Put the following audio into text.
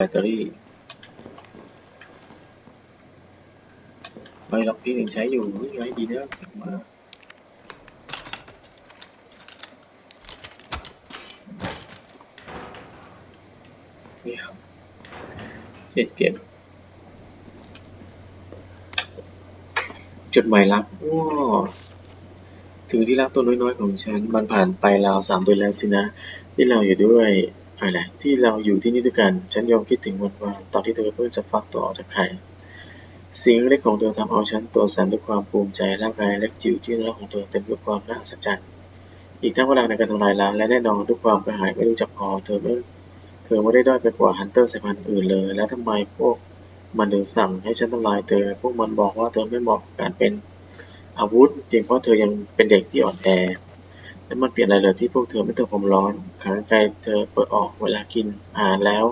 แบตเตอรี่ไม่ล็อกพี่ยังใช้อยู่นี่ไงดีเนะมานี่ครับเจ็ดเก็บจดหมายลับว้าถึงที่รักตัวน้อยๆของฉัน มันผ่านไปราวสามเดือนแล้วสินะ ที่เราอยู่ด้วย อะไรที่เราอยู่ที่นี่ด้วยกัน ฉันยอมคิดถึงวันวานตอนที่เธอเพิ่งจะฟักตัวออกจากไข่สิ่งเล็กของเธอทำเอาฉันตัวสั่นด้วยความภูมิใจร่างกายเล็กจิ๋วที่น่ารักของเธอเต็มด้วยความน่าอัศจรรย์อีกทั้งพลังในการทำลายล้างและแน่นอนด้วยความกระหายไม่รู้จักพอเธอไม่เธอไม่ได้ด้อยไปกว่าฮันเตอร์สายพันธุ์อื่นเลย แล้วทำไมพวกมันถึงสั่งให้ฉันทำลายเธอ พวกมันบอกว่าเธอไม่เหมาะกับการเป็นอาวุธเพียงเพราะเธอยังเป็นเด็กที่อ่อนแอ แล้วมันเปลี่ยนอะไรเลยที่พวกเธอไม่ทนความร้อนขากรรไกเธอเปิดออกเวลากินอาหารแล้ว